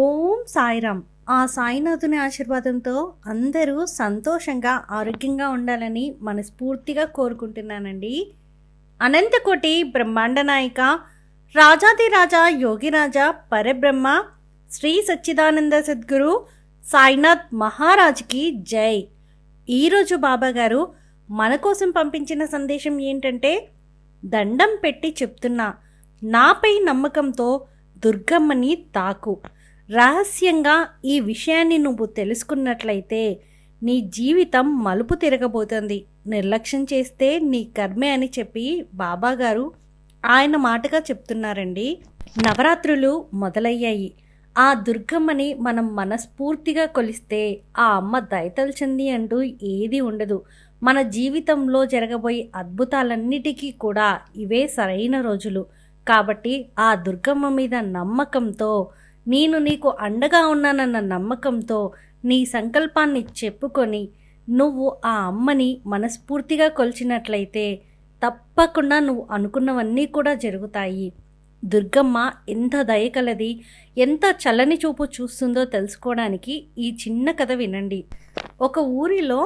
ఓం సాయిరామ్ ఆ సాయినాథుని ఆశీర్వాదంతో అందరూ సంతోషంగా ఆరోగ్యంగా ఉండాలని మనస్ఫూర్తిగా కోరుకుంటున్నానండి. అనంతకోటి బ్రహ్మాండ నాయక రాజాదిరాజా యోగిరాజా పరబ్రహ్మ శ్రీ సచ్చిదానంద సద్గురు సాయినాథ్ మహారాజ్కి జై. ఈరోజు బాబా గారు మన కోసం పంపించిన సందేశం ఏంటంటే దండం పెట్టి చెప్తున్నా నాపై నమ్మకంతో దుర్గమ్మని తాకు. రహస్యంగా ఈ విషయాన్ని నువ్వు తెలుసుకున్నట్లయితే నీ జీవితం మలుపు తిరగబోతుంది. నిర్లక్ష్యం చేస్తే నీ కర్మే అని చెప్పి బాబాగారు ఆయన మాటగా చెప్తున్నారండి. నవరాత్రులు మొదలయ్యాయి. ఆ దుర్గమ్మని మనం మనస్ఫూర్తిగా కొలిస్తే ఆ అమ్మ దయతలిచింది అంటూ ఏది ఉండదు. మన జీవితంలో జరగబోయే అద్భుతాలన్నిటికీ కూడా ఇవే సరైన రోజులు. కాబట్టి ఆ దుర్గమ్మ మీద నమ్మకంతో నేను నీకు అండగా ఉన్నానన్న నమ్మకంతో నీ సంకల్పాన్ని చెప్పుకొని నువ్వు ఆ అమ్మని మనస్ఫూర్తిగా కొలిచినట్లయితే తప్పకుండా నువ్వు అనుకున్నవన్నీ కూడా జరుగుతాయి. దుర్గమ్మ ఎంత దయకలది ఎంత చల్లని చూపు చూస్తుందో తెలుసుకోవడానికి ఈ చిన్న కథ వినండి. ఒక ఊరిలో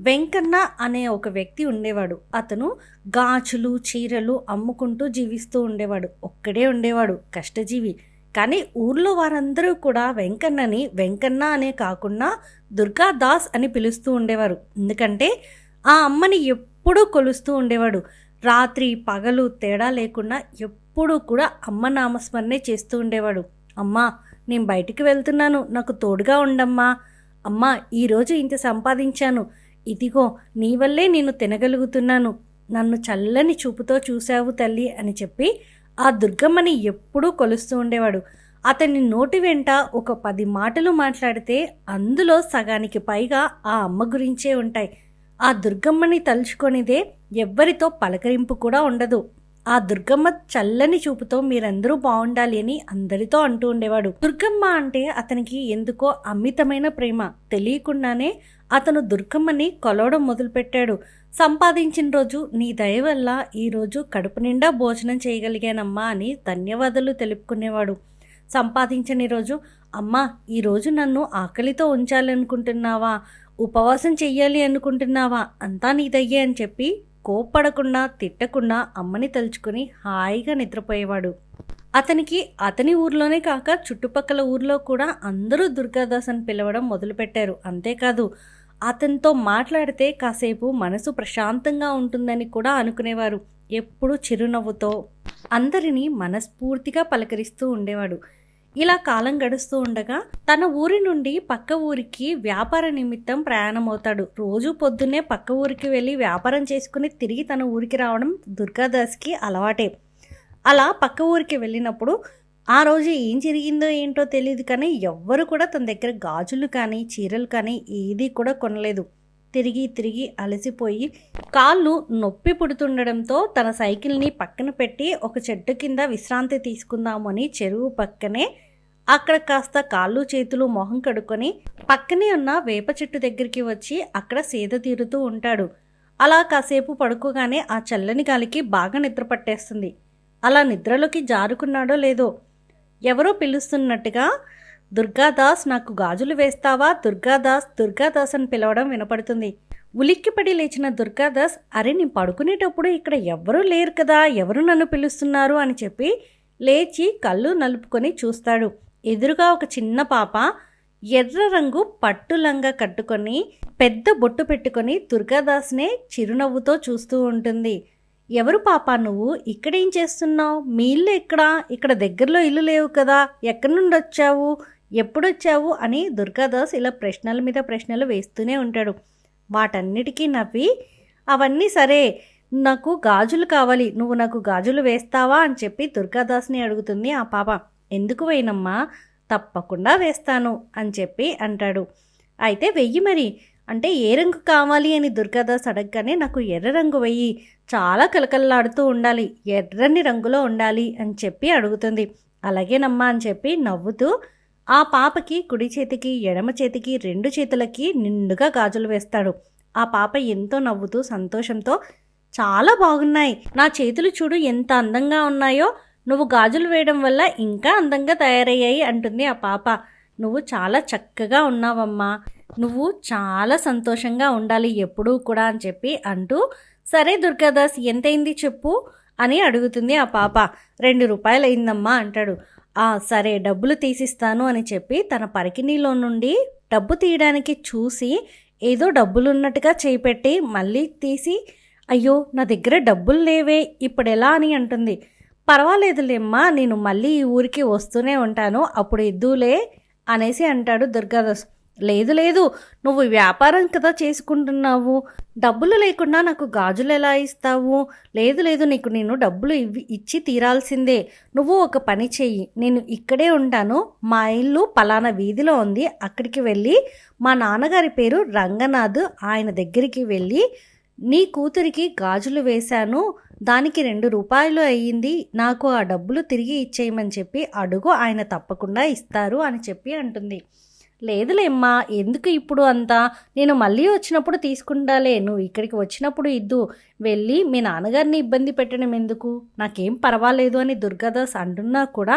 వెంకన్న అనే ఒక వ్యక్తి ఉండేవాడు. అతను గాజులు చీరలు అమ్ముకుంటూ జీవిస్తూ ఉండేవాడు. ఒక్కడే ఉండేవాడు కష్టజీవి. కానీ ఊర్లో వారందరూ కూడా వెంకన్నని వెంకన్న అనే కాకుండా దుర్గాదాస్ అని పిలుస్తూ ఉండేవారు. ఎందుకంటే ఆ అమ్మని ఎప్పుడూ కొలుస్తూ ఉండేవాడు. రాత్రి పగలు తేడా లేకుండా ఎప్పుడూ కూడా అమ్మ నామస్మరణే చేస్తూ ఉండేవాడు. అమ్మా నేను బయటికి వెళ్తున్నాను. నాకు తోడుగా ఉండమ్మా. అమ్మా ఈరోజు ఇంత సంపాదించాను. ఇదిగో నీ వల్లే నేను తినగలుగుతున్నాను. నన్ను చల్లని చూపుతో చూశావు తల్లి అని చెప్పి ఆ దుర్గమ్మని ఎప్పుడూ కొలుస్తూ ఉండేవాడు. అతని నోటి వెంట ఒక పది మాటలు మాట్లాడితే అందులో సగానికి పైగా ఆ అమ్మ గురించే ఉంటాయి. ఆ దుర్గమ్మని తలుచుకొనిదే ఎవ్వరితో పలకరింపు కూడా ఉండదు. ఆ దుర్గమ్మ చల్లని చూపుతో మీరందరూ బాగుండాలి అని అందరితో అంటూ ఉండేవాడు. దుర్గమ్మ అంటే అతనికి ఎందుకో అమితమైన ప్రేమ. తెలియకుండానే అతను దుర్గమ్మని కొలవడం మొదలుపెట్టాడు. సంపాదించిన రోజు నీ దయ వల్ల ఈరోజు కడుపు నిండా భోజనం చేయగలిగానమ్మా అని ధన్యవాదాలు తెలుపుకునేవాడు. సంపాదించని రోజు అమ్మా ఈరోజు నన్ను ఆకలితో ఉంచాలనుకుంటున్నావా? ఉపవాసం చెయ్యాలి అనుకుంటున్నావా? అంతా నీదయ్యే అని చెప్పి కోప్పడకుండా తిట్టకుండా అమ్మని తలుచుకుని హాయిగా నిద్రపోయేవాడు. అతనికి అతని ఊర్లోనే కాక చుట్టుపక్కల ఊర్లో కూడా అందరూ దుర్గాదాస్ అని పిలవడం మొదలుపెట్టారు. అంతేకాదు అతనితో మాట్లాడితే కాసేపు మనసు ప్రశాంతంగా ఉంటుందని కూడా అనుకునేవారు. ఎప్పుడూ చిరునవ్వుతో అందరినీ మనస్ఫూర్తిగా పలకరిస్తూ ఉండేవాడు. ఇలా కాలం గడుస్తూ ఉండగా తన ఊరి నుండి పక్క ఊరికి వ్యాపార నిమిత్తం ప్రయాణమవుతాడు. రోజు పొద్దున్నే పక్క ఊరికి వెళ్ళి వ్యాపారం చేసుకుని తిరిగి తన ఊరికి రావడం దుర్గాదాస్కి అలవాటే. అలా పక్క ఊరికి వెళ్ళినప్పుడు ఆ రోజు ఏం జరిగిందో ఏంటో తెలియదు కానీ ఎవ్వరు కూడా తన దగ్గర గాజులు కానీ చీరలు కానీ ఏది కూడా కొనలేదు. తిరిగి తిరిగి అలసిపోయి కాళ్ళు నొప్పి పుడుతుండడంతో తన సైకిల్ని పక్కన పెట్టి ఒక చెట్టు కింద విశ్రాంతి తీసుకుందామని చెరువు పక్కనే అక్కడ కాస్త కాళ్ళు చేతులు మొహం కడుక్కొని పక్కనే ఉన్న వేప చెట్టు దగ్గరికి వచ్చి అక్కడ సేద తీరుతూ ఉంటాడు. అలా కాసేపు పడుకోగానే ఆ చల్లని గాలికి బాగా నిద్ర పట్టేస్తుంది. అలా నిద్రలోకి జారుకున్నాడో లేదో ఎవరో పిలుస్తున్నట్టుగా దుర్గాదాస్ నాకు గాజులు వేస్తావా? దుర్గాదాస్ దుర్గాదాస్ అని పిలవడం వినపడుతుంది. ఉలిక్కిపడి లేచిన దుర్గాదాస్ అరే నేను పడుకునేటప్పుడు ఇక్కడ ఎవ్వరూ లేరు కదా ఎవరు నన్ను పిలుస్తున్నారు? అని చెప్పి లేచి కళ్ళు నలుపుకొని చూస్తాడు. ఎదురుగా ఒక చిన్న పాప ఎర్ర రంగు పట్టు లంగా కట్టుకొని పెద్ద బొట్టు పెట్టుకొని దుర్గాదాస్నే చిరునవ్వుతో చూస్తూ ఉంటుంది. ఎవరు పాప నువ్వు? ఇక్కడేం చేస్తున్నావు? మీ ఇల్లు ఎక్కడా? ఇక్కడ దగ్గరలో ఇల్లు లేవు కదా. ఎక్కడి నుండి వచ్చావు? ఎప్పుడొచ్చావు? అని దుర్గాదాస్ ఇలా ప్రశ్నల మీద ప్రశ్నలు వేస్తూనే ఉంటాడు. వాటన్నిటికీ నవ్వి అవన్నీ సరే నాకు గాజులు కావాలి. నువ్వు నాకు గాజులు వేస్తావా? అని చెప్పి దుర్గాదాస్ని అడుగుతుంది ఆ పాప. ఎందుకు వేయనమ్మా? తప్పకుండా వేస్తాను అని చెప్పి అంటాడు. అయితే వెయ్యి మరి. అంటే ఏ రంగు కావాలి అని దుర్గాదాస్ అడగగానే నాకు ఎర్ర రంగు వెయ్యి. చాలా కలకల్లాడుతూ ఉండాలి. ఎర్రని రంగులో ఉండాలి అని చెప్పి అడుగుతుంది. అలాగేనమ్మా అని చెప్పి నవ్వుతూ ఆ పాపకి కుడి చేతికి ఎడమ చేతికి రెండు చేతులకి నిండుగా గాజులు వేస్తాడు. ఆ పాప ఎంతో నవ్వుతూ సంతోషంతో చాలా బాగున్నాయి. నా చేతులు చూడు ఎంత అందంగా ఉన్నాయో. నువ్వు గాజులు వేయడం వల్ల ఇంకా అందంగా తయారయ్యాయి అంటుంది ఆ పాప. నువ్వు చాలా చక్కగా ఉన్నావమ్మా. నువ్వు చాలా సంతోషంగా ఉండాలి ఎప్పుడూ కూడా అని చెప్పి అంటూ సరే దుర్గాదాస్ ఎంతైంది చెప్పు అని అడుగుతుంది ఆ పాప. రెండు రూపాయలు అయిందమ్మా అంటాడు. ఆ సరే డబ్బులు తీసిస్తాను అని చెప్పి తన పరికిణీలో నుండి డబ్బు తీయడానికి చూసి ఏదో డబ్బులున్నట్టుగా చేపెట్టి మళ్ళీ తీసి అయ్యో నా దగ్గర డబ్బులు లేవే ఇప్పుడు ఎలా అని అంటుంది. పర్వాలేదులేమ్మా నేను మళ్ళీ ఈ ఊరికి వస్తూనే ఉంటాను అప్పుడు ఇద్దులే అనేసి అంటాడు దుర్గాదాస్. లేదు లేదు. నువ్వు వ్యాపారం కదా చేసుకుంటున్నావు. డబ్బులు లేకుండా నాకు గాజులు ఎలా ఇస్తావు? లేదు లేదు. నీకు నేను డబ్బులు ఇవ్వి ఇచ్చి తీరాల్సిందే. నువ్వు ఒక పని చెయ్యి. నేను ఇక్కడే ఉంటాను. మా ఇల్లు పలానా వీధిలో ఉంది. అక్కడికి వెళ్ళి మా నాన్నగారి పేరు రంగనాథ్. ఆయన దగ్గరికి వెళ్ళి నీ కూతురికి గాజులు వేశాను. దానికి రెండు రూపాయలు అయ్యింది. నాకు ఆ డబ్బులు తిరిగి ఇచ్చేయమని చెప్పి అడుగు. ఆయన తప్పకుండా ఇస్తారు అని చెప్పి అంటుంది. లేదులేమ్మా ఎందుకు ఇప్పుడు అంతా? నేను మళ్ళీ వచ్చినప్పుడు తీసుకుంటాలే నువ్వు ఇక్కడికి వచ్చినప్పుడు ఇద్దు. వెళ్ళి మీ నాన్నగారిని ఇబ్బంది పెట్టడం ఎందుకు? నాకేం పర్వాలేదు అని దుర్గాదాస్ అంటున్నా కూడా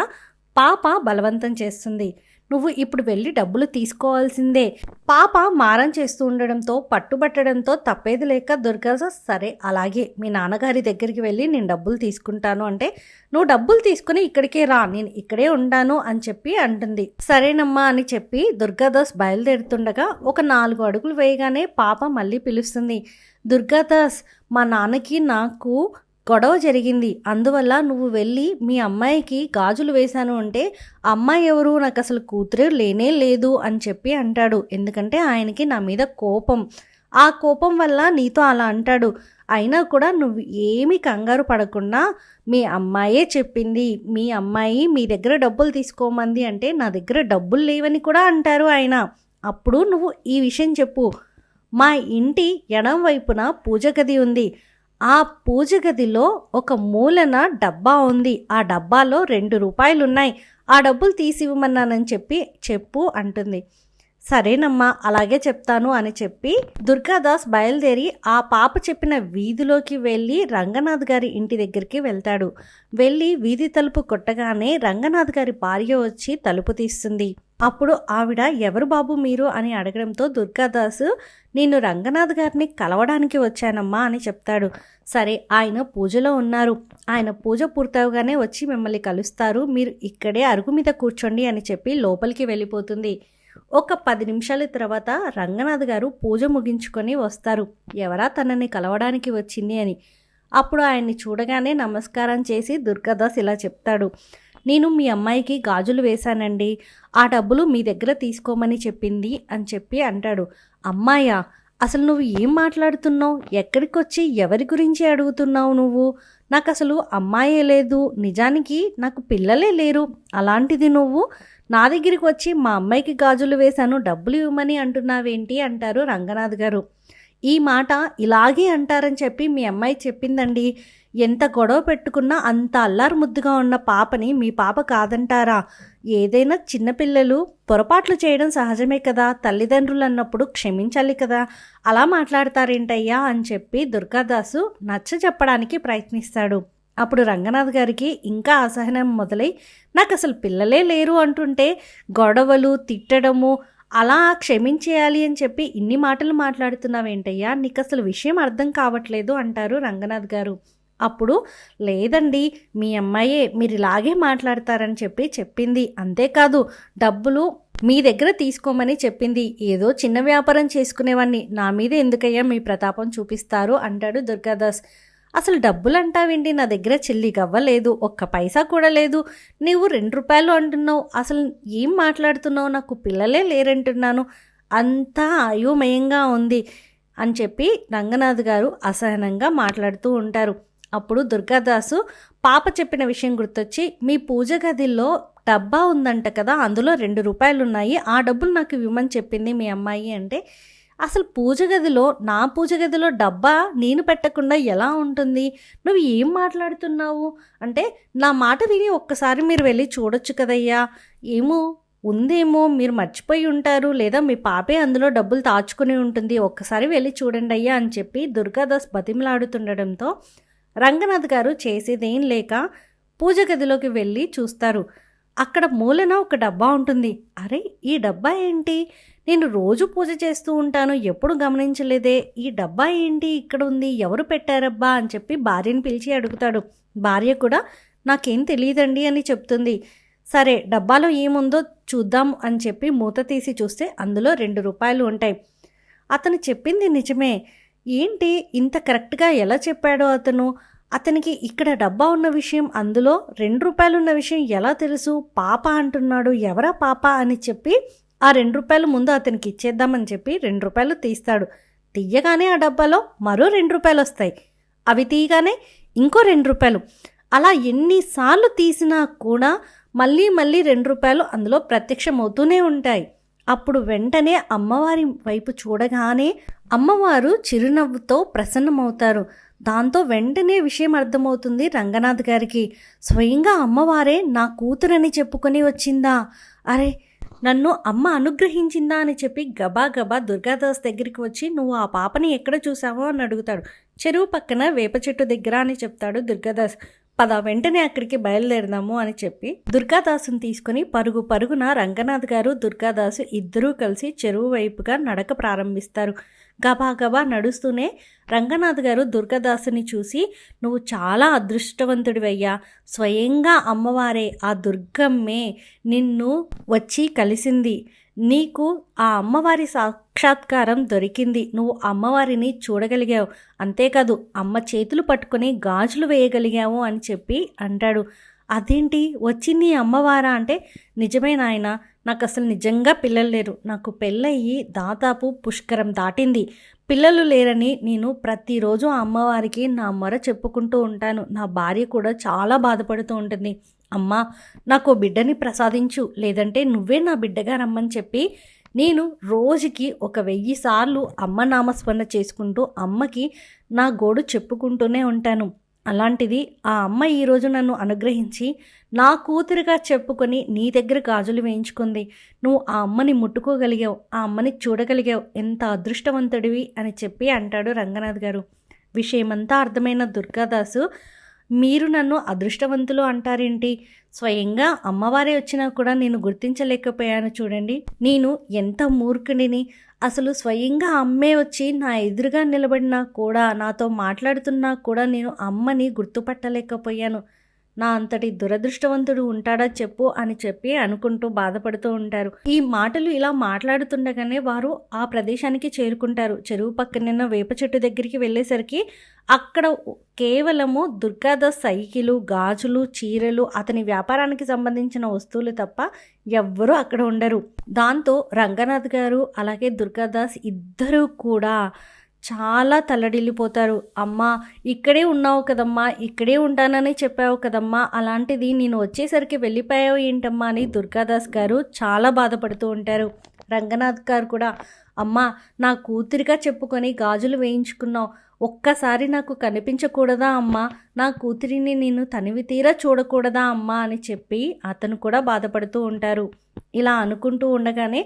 పాప బలవంతం చేస్తుంది. నువ్వు ఇప్పుడు వెళ్ళి డబ్బులు తీసుకోవాల్సిందే. పాప మారం చేస్తూ ఉండడంతో పట్టుబట్టడంతో తప్పేది లేక దుర్గాదాస్ సరే అలాగే మీ నాన్నగారి దగ్గరికి వెళ్ళి నేను డబ్బులు తీసుకుంటాను అంటే నువ్వు డబ్బులు తీసుకుని ఇక్కడికే రా నేను ఇక్కడే ఉంటాను అని చెప్పి అంటుంది. సరేనమ్మా అని చెప్పి దుర్గాదాస్ బయలుదేరుతుండగా ఒక నాలుగు అడుగులు వేయగానే పాప మళ్ళీ పిలుస్తుంది. దుర్గాదాస్ మా నాన్నకి నాకు గొడవ జరిగింది. అందువల్ల నువ్వు వెళ్ళి మీ అమ్మాయికి గాజులు వేశాను అంటే అమ్మాయి ఎవరు? నాకు అసలు కూతురే లేనే లేదు అని చెప్పి అంటాడు. ఎందుకంటే ఆయనకి నా మీద కోపం. ఆ కోపం వల్ల నీతో అలా అంటాడు. అయినా కూడా నువ్వు ఏమీ కంగారు పడకుండా మీ అమ్మాయే చెప్పింది. మీ అమ్మాయి మీ దగ్గర డబ్బులు తీసుకోమంది అంటే నా దగ్గర డబ్బులు లేవని కూడా అంటారు ఆయన. అప్పుడు నువ్వు ఈ విషయం చెప్పు. మా ఇంటి ఎడం వైపున పూజ గది ఉంది. ఆ పూజ గదిలో ఒక మూలన డబ్బా ఉంది. ఆ డబ్బాలో రెండు రూపాయలు ఉన్నాయి ఆ డబ్బులు తీసివ్వమన్నానని చెప్పి చెప్పు అంటుంది. సరేనమ్మా అలాగే చెప్తాను అని చెప్పి దుర్గాదాస్ బయలుదేరి ఆ పాప చెప్పిన వీధిలోకి వెళ్ళి రంగనాథ్ గారి ఇంటి దగ్గరికి వెళ్తాడు. వెళ్ళి వీధి తలుపు కొట్టగానే రంగనాథ్ గారి భార్య వచ్చి తలుపు తీస్తుంది. అప్పుడు ఆవిడ ఎవరు బాబు మీరు? అని అడగడంతో దుర్గాదాస్ నేను రంగనాథ్ గారిని కలవడానికి వచ్చానమ్మా అని చెప్తాడు. సరే ఆయన పూజలో ఉన్నారు. ఆయన పూజ పూర్తవగానే వచ్చి మిమ్మల్ని కలుస్తారు. మీరు ఇక్కడే అరుగు మీద కూర్చోండి అని చెప్పి లోపలికి వెళ్ళిపోతుంది. ఒక పది నిమిషాల తర్వాత రంగనాథ్ గారు పూజ ముగించుకొని వస్తారు. ఎవరా తనని కలవడానికి వచ్చింది అని. అప్పుడు ఆయన్ని చూడగానే నమస్కారం చేసి దుర్గాదాస్ ఇలా చెప్తాడు. నేను మీ అమ్మాయికి గాజులు వేశానండి. ఆ డబ్బులు మీ దగ్గర తీసుకోమని చెప్పింది అని చెప్పి అంటాడు. అమ్మాయా అసలు నువ్వు ఏం మాట్లాడుతున్నావు? ఎక్కడికి వచ్చి ఎవరి గురించి అడుగుతున్నావు నువ్వు? నాకు అసలు అమ్మాయే లేదు. నిజానికి నాకు పిల్లలే లేరు. అలాంటిది నువ్వు? నా దగ్గరికి వచ్చి మా అమ్మాయికి గాజులు వేశాను డబ్బులు ఇవ్వమని అంటున్నావేంటి? అంటారు రంగనాథ్ గారు. ఈ మాట ఇలాగే అంటారని చెప్పి మీ అమ్మాయి చెప్పిందండి. ఎంత గొడవ పెట్టుకున్నా అంత అల్లారు ముద్దుగా ఉన్న పాపని మీ పాప కాదంటారా? ఏదైనా చిన్నపిల్లలు పొరపాట్లు చేయడం సహజమే కదా. తల్లిదండ్రులు అన్నప్పుడు క్షమించాలి కదా. అలా మాట్లాడతారేంటయ్యా? అని చెప్పి దుర్గాదాసు నచ్చ చెప్పడానికి ప్రయత్నిస్తాడు. అప్పుడు రంగనాథ్ గారికి ఇంకా అసహనం మొదలై నాకు అసలు పిల్లలే లేరు అంటుంటే గొడవలు తిట్టడము అలా క్షమించేయాలి అని చెప్పి ఇన్ని మాటలు మాట్లాడుతున్నావేంటయ్యా? నీకు అసలు విషయం అర్థం కావట్లేదు అంటారు రంగనాథ్ గారు. అప్పుడు లేదండి మీ అమ్మాయే మీరు ఇలాగే మాట్లాడతారని చెప్పి చెప్పింది. అంతేకాదు డబ్బులు మీ దగ్గర తీసుకోమని చెప్పింది. ఏదో చిన్న వ్యాపారం చేసుకునేవాడిని నా మీద ఎందుకయ్యా మీ ప్రతాపం చూపిస్తారు అంటాడు దుర్గాదాస్. అసలు డబ్బులు అంటావేంటి నా దగ్గర చెల్లి గవ్వలేదు ఒక్క పైసా కూడా లేదు. నీవు రెండు రూపాయలు అంటున్నావు. అసలు ఏం మాట్లాడుతున్నావు? నాకు పిల్లలే లేరంటున్నాను. అంతా అయోమయంగా ఉంది అని చెప్పి రంగనాథ్ గారు అసహనంగా మాట్లాడుతూ ఉంటారు. అప్పుడు దుర్గాదాసు పాప చెప్పిన విషయం గుర్తొచ్చి మీ పూజ గదిలో డబ్బా ఉందంట కదా అందులో రెండు రూపాయలు ఉన్నాయి ఆ డబ్బులు నాకు ఇవ్వమని చెప్పింది మీ అమ్మాయి. అంటే అసలు పూజ గదిలో నా పూజ గదిలో డబ్బా నేను పెట్టకుండా ఎలా ఉంటుంది? నువ్వు ఏం మాట్లాడుతున్నావు? అంటే నా మాట విని ఒక్కసారి మీరు వెళ్ళి చూడొచ్చు కదయ్యా. ఏమో ఉందేమో మీరు మర్చిపోయి ఉంటారు లేదా మీ పాపే అందులో డబ్బులు దాచుకుని ఉంటుంది. ఒక్కసారి వెళ్ళి చూడండి అయ్యా అని చెప్పి దుర్గాదాస్ బతిమలాడుతుండడంతో రంగనాథ్ గారు చేసేదేం లేక పూజ గదిలోకి వెళ్ళి చూస్తారు. అక్కడ మూలన ఒక డబ్బా ఉంటుంది. అరే ఈ డబ్బా ఏంటి? నేను రోజు పూజ చేస్తూ ఉంటాను ఎప్పుడు గమనించలేదే. ఈ డబ్బా ఏంటి ఇక్కడ ఉంది? ఎవరు పెట్టారబ్బా? అని చెప్పి భార్యని పిలిచి అడుగుతాడు. భార్య కూడా నాకేం తెలియదండి అని చెప్తుంది. సరే డబ్బాలో ఏముందో చూద్దాం అని చెప్పి మూత తీసి చూస్తే అందులో రెండు రూపాయలు ఉంటాయి. అతను చెప్పింది నిజమే. ఏంటి? ఇంత కరెక్ట్గా ఎలా చెప్పాడో అతను? అతనికి ఇక్కడ డబ్బా ఉన్న విషయం అందులో రెండు రూపాయలు ఉన్న విషయం ఎలా తెలుసు? పాప అంటున్నాడు. ఎవరా పాప? అని చెప్పి ఆ రెండు రూపాయలు ముందు అతనికి ఇచ్చేద్దామని చెప్పి రెండు రూపాయలు తీస్తాడు. తీయగానే ఆ డబ్బాలో మరో రెండు రూపాయలు వస్తాయి. అవి తీయగానే ఇంకో రెండు రూపాయలు. అలా ఎన్నిసార్లు తీసినా కూడా మళ్ళీ మళ్ళీ రెండు రూపాయలు అందులో ప్రత్యక్షమవుతూనే ఉంటాయి. అప్పుడు వెంటనే అమ్మవారి వైపు చూడగానే అమ్మవారు చిరునవ్వుతో ప్రసన్నమవుతారు. దాంతో వెంటనే విషయం అర్థమవుతుంది రంగనాథ్ గారికి. స్వయంగా అమ్మవారే నా కూతురని చెప్పుకొని వచ్చిందా? అరే నన్ను అమ్మ అనుగ్రహించిందా అని చెప్పి గబా గబా దుర్గాదాస్ దగ్గరికి వచ్చి నువ్వు ఆ పాపని ఎక్కడ చూసావో అని అడుగుతాడు. చెరువు పక్కన వేప చెట్టు దగ్గర అని చెప్తాడు దుర్గాదాస్. పద వెంటనే అక్కడికి బయలుదేరదాము అని చెప్పి దుర్గాదాసుని తీసుకుని పరుగు పరుగున రంగనాథ్ గారు దుర్గాదాసు ఇద్దరూ కలిసి చెరువు వైపుగా నడక ప్రారంభిస్తారు. గబా గబా నడుస్తూనే రంగనాథ్ గారు దుర్గదాసుని చూసి నువ్వు చాలా అదృష్టవంతుడివయ్యా. స్వయంగా అమ్మవారే ఆ దుర్గమ్మే నిన్ను వచ్చి కలిసింది. నీకు ఆ అమ్మవారి సాక్షాత్కారం దొరికింది. నువ్వు అమ్మవారిని చూడగలిగావు. అంతేకాదు అమ్మ చేతులు పట్టుకొని గాజులు వేయగలిగావు అని చెప్పి అంటాడు. అదేంటి? వచ్చింది అమ్మవారా? అంటే నిజమే నాయన. నాకు అసలు నిజంగా పిల్లలు లేరు. నాకు పెళ్ళయ్యి దాదాపు పుష్కరం దాటింది. పిల్లలు లేరని నేను ప్రతిరోజు ఆ అమ్మవారికి నా మొర చెప్పుకుంటూ ఉంటాను. నా భార్య కూడా చాలా బాధపడుతూ ఉంటుంది. అమ్మా నాకు బిడ్డని ప్రసాదించు. లేదంటే నువ్వే నా బిడ్డగా రమ్మని చెప్పి నేను రోజుకి ఒక వెయ్యి సార్లు అమ్మ నామస్మరణ చేసుకుంటూ అమ్మకి నా గోడు చెప్పుకుంటూనే ఉంటాను. అలాంటిది ఆ అమ్మ ఈరోజు నన్ను అనుగ్రహించి నా కూతురుగా చెప్పుకొని నీ దగ్గర గాజులు వేయించుకుంది. నువ్వు ఆ అమ్మని ముట్టుకోగలిగావు ఆ అమ్మని చూడగలిగావు ఎంత అదృష్టవంతుడివి అని చెప్పి అంటాడు రంగనాథ్ గారు. విషయమంతా అర్థమైన దుర్గాదాసు మీరు నన్ను అదృష్టవంతులు అంటారేంటి? స్వయంగా అమ్మవారే వచ్చినా కూడా నేను గుర్తించలేకపోయాను చూడండి. నేను ఎంత మూర్ఖుడిని? అసలు స్వయంగా అమ్మే వచ్చి నా ఎదురుగా నిలబడినా కూడా నాతో మాట్లాడుతున్నా కూడా నేను అమ్మని గుర్తుపట్టలేకపోయాను. నా అంతటి దురదృష్టవంతుడు ఉంటాడా చెప్పు అని చెప్పి అనుకుంటూ బాధపడుతూ ఉంటారు. ఈ మాటలు ఇలా మాట్లాడుతుండగానే వారు ఆ ప్రదేశానికి చేరుకుంటారు. చెరువు పక్కన వేప చెట్టు దగ్గరికి వెళ్ళేసరికి అక్కడ కేవలము దుర్గాదాస్ సైకిలు గాజులు చీరలు అతని వ్యాపారానికి సంబంధించిన వస్తువులు తప్ప ఎవ్వరూ అక్కడ ఉండరు. దాంతో రంగనాథ్ గారు అలాగే దుర్గాదాస్ ఇద్దరూ కూడా చాలా తల్లడిల్లిపోతారు. అమ్మా ఇక్కడే ఉన్నావు కదమ్మా ఇక్కడే ఉంటానని చెప్పావు కదమ్మా అలాంటిది నేను వచ్చేసరికి వెళ్ళిపోయావు ఏంటమ్మా అని దుర్గాదాస్ గారు చాలా బాధపడుతూ ఉంటారు. రంగనాథ్ గారు కూడా అమ్మా నా కూతురిగా చెప్పుకొని గాజులు వేయించుకున్నావు. ఒక్కసారి నాకు కనిపించకూడదా అమ్మా? నా కూతురిని నేను తనివి తీరా చూడకూడదా అమ్మా అని చెప్పి అతను కూడా బాధపడుతూ ఉంటారు. ఇలా అనుకుంటూ ఉండగానే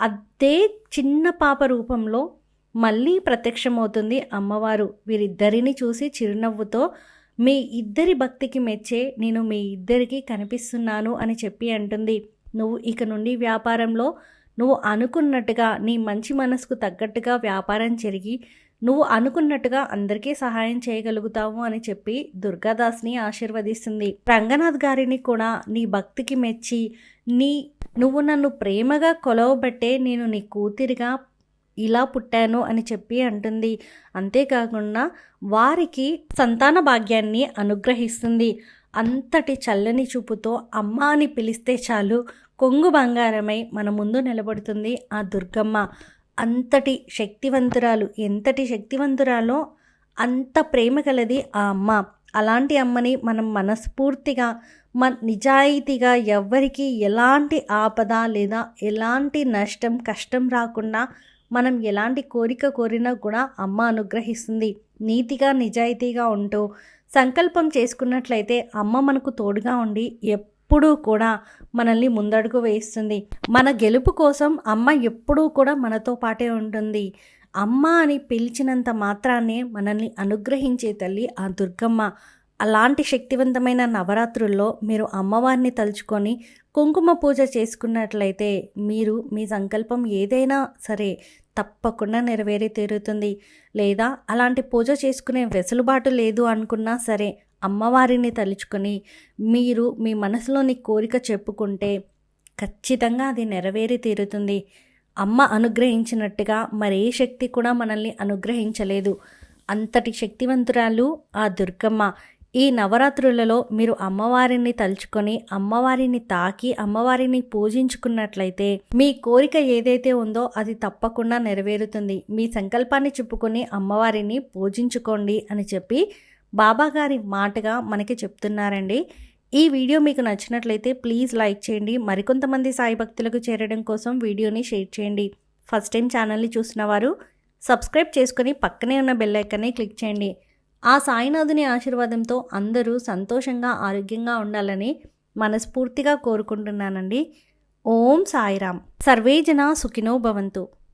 అదే చిన్న పాప రూపంలో మళ్ళీ ప్రత్యక్షమవుతుంది అమ్మవారు. వీరిద్దరిని చూసి చిరునవ్వుతో మీ ఇద్దరి భక్తికి మెచ్చే నేను మీ ఇద్దరికి కనిపిస్తున్నాను అని చెప్పి అంటుంది. నువ్వు ఇక నుండి వ్యాపారంలో నువ్వు అనుకున్నట్టుగా నీ మంచి మనసుకు తగ్గట్టుగా వ్యాపారం జరిగి నువ్వు అనుకున్నట్టుగా అందరికీ సహాయం చేయగలుగుతావు అని చెప్పి దుర్గాదాస్ని ఆశీర్వదిస్తుంది. రంగనాథ్ గారిని కూడా నీ భక్తికి మెచ్చి నీ నువ్వు నన్ను ప్రేమగా కొలవబట్టే నేను నీ కూతురిగా ఇలా పుట్టాను అని చెప్పి అంటుంది. అంతేకాకుండా వారికి సంతాన భాగ్యాన్ని అనుగ్రహిస్తుంది. అంతటి చల్లని చూపుతో అమ్మ అని పిలిస్తే చాలు కొంగు బంగారమై మన ముందు నిలబడుతుంది ఆ దుర్గమ్మ. అంతటి శక్తివంతురాలు ఎంతటి శక్తివంతురాలో అంత ప్రేమ కలది ఆ అమ్మ. అలాంటి అమ్మని మనం మనస్ఫూర్తిగా మన నిజాయితీగా ఎవరికి ఎలాంటి ఆపద లేదా ఎలాంటి నష్టం కష్టం రాకుండా మనం ఎలాంటి కోరిక కోరినా కూడా అమ్మ అనుగ్రహిస్తుంది. నీతిగా నిజాయితీగా ఉంటూ సంకల్పం చేసుకున్నట్లయితే అమ్మ మనకు తోడుగా ఉండి ఎప్పుడూ కూడా మనల్ని ముందడుగు వేస్తుంది మన గెలుపు కోసం అమ్మ ఎప్పుడూ కూడా మనతో పాటే ఉంటుంది. అమ్మ అని పిలిచినంత మాత్రాన్నే మనల్ని అనుగ్రహించే తల్లి ఆ దుర్గమ్మ. అలాంటి శక్తివంతమైన నవరాత్రుల్లో మీరు అమ్మవారిని తలుచుకొని కుంకుమ పూజ చేసుకున్నట్లయితే మీరు మీ సంకల్పం ఏదైనా సరే తప్పకుండా నెరవేరి తీరుతుంది. లేదా అలాంటి పూజ చేసుకునే వెసులుబాటు లేదు అనుకున్నా సరే అమ్మవారిని తలుచుకొని మీరు మీ మనసులోని కోరిక చెప్పుకుంటే ఖచ్చితంగా అది నెరవేరి తీరుతుంది. అమ్మ అనుగ్రహించినట్టుగా మరే శక్తి కూడా మనల్ని అనుగ్రహించలేదు. అంతటి శక్తివంతురాలు ఆ దుర్గమ్మ. ఈ నవరాత్రులలో మీరు అమ్మవారిని తలుచుకొని అమ్మవారిని తాకి అమ్మవారిని పూజించుకున్నట్లయితే మీ కోరిక ఏదైతే ఉందో అది తప్పకుండా నెరవేరుతుంది. మీ సంకల్పాన్ని చెప్పుకొని అమ్మవారిని పూజించుకోండి అని చెప్పి బాబాగారి మాటగా మనకి చెప్తున్నారండి. ఈ వీడియో మీకు నచ్చినట్లయితే ప్లీజ్ లైక్ చేయండి. మరికొంతమంది సాయి భక్తులకు చేరడం కోసం వీడియోని షేర్ చేయండి. ఫస్ట్ టైం ఛానల్ని చూసిన వారు సబ్స్క్రైబ్ చేసుకొని పక్కనే ఉన్న బెల్ ఐకాన్ని క్లిక్ చేయండి. ఆ సాయినాథుని ఆశీర్వాదంతో అందరూ సంతోషంగా ఆరోగ్యంగా ఉండాలని మనస్ఫూర్తిగా కోరుకుంటున్నానండి. ఓం సాయిరామ్. సర్వేజన సుఖినో భవంతు.